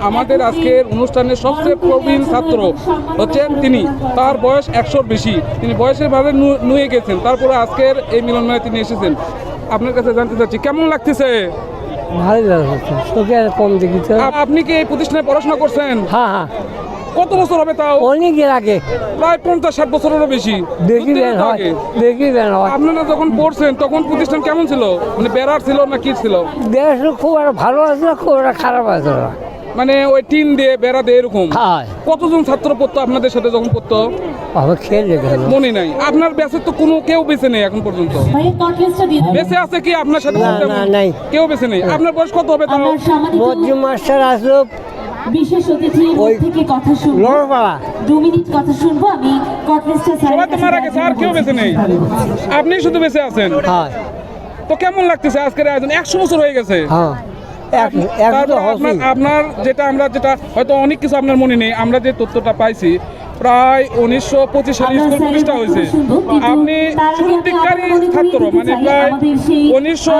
আমাদের আজকের অনুষ্ঠানের সবচেয়ে প্রবীণ ছাত্র হচ্ছেন তিনি। তার বয়স একশোর বেশি। তিনি বয়সের ভাবে নুয়ে গেছেন। তারপরে আজকের এই মিলন মেলায় তিনি এসেছেন। আপনার কাছে জানতে চাচ্ছি কেমন লাগতেছে? ভালোই লাগছে তোকে আর কম দেখি তো। আপ- আপনি কি এই প্রতিষ্ঠানে পড়াশোনা করছেন? হ্যাঁ হ্যাঁ। কত বছর হবে তাও? অনেক এর আগে। প্রায় পঞ্চাশ ষাট বছরেরও বেশি। দেখি। দেখি আপনারা যখন পড়ছেন তখন প্রতিষ্ঠান কেমন ছিল? মানে বেড়ার ছিল না কি ছিল? দেশ খুব একটা ভালো আছে না খুব একটা খারাপ আছে না। মানে ওই টিন দিয়ে বেড়া দিয়ে এরকম। হয়। কতজন ছাত্র পড়তো আপনাদের সাথে যখন পড়তো? আমার খেলে গেল মনে নাই। আপনার ব্যাচে তো কোনো কেউ বেঁচে নেই এখন পর্যন্ত। বেঁচে আছে কি আপনার সাথে না, না, নাই। কেউ বেঁচে নেই। আপনার বয়স কত হবে তাও? মজ্জু মাস্টার আসলো। বিশেষ অতিথির থেকে কথা শুনব। দু মিনিট কথা শুনব আমি কটলেসটা সবাই মারা গেছে আর কেউ বেঁচে নেই। আপনি শুধু বেঁচে আছেন। হয়। তো কেমন লাগতেছে আজকের আয়োজন? একশো বছর হয়ে গেছে। হ্যাঁ। হসি আপনার আপনার যেটা আমরা যেটা হয়তো অনেক কিছু আপনার মনে নেই আমরা যে তথ্যটা পাইছি প্রায় উনিশশো পঁচিশ সালে স্কুল প্রতিষ্ঠা হয়েছে। আপনি শুরুর আমি দিককারই ছাত্র মানে প্রায় উনিশশো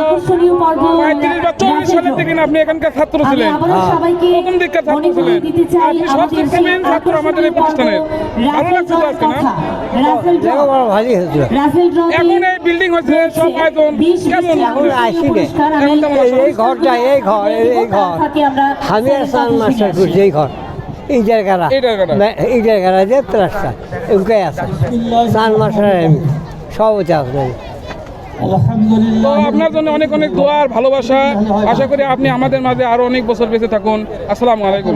পঁয়ত্রিশ বা চল্লিশ। সালের থেকে আপনি এখানকার ছাত্র ছিলেন। আবারও প্রথম দিককার ছাত্র ছিলেন। আপনি আমাদের সবচেয়ে প্রবীণ ছাত্র আমাদের এই প্রতিষ্ঠানের। ভালো লাগছে তো আজকে না? এখন এই বিল্ডিং হয়েছে সব আয়োজন কেমন? এই- এই ঘরটা এই ঘর এই- ঘর। আমি আর মাস্টার এই ঘর। এই জায়গাটা ইজার? যে ত্রাসটা আছে। মাসের আমি আপনার তো আপনার জন্য অনেক অনেক দোয়া আর ভালোবাসা। আশা করি আপনি আমাদের মাঝে আরও অনেক বছর বেঁচে থাকুন। আসসালামু আলাইকুম।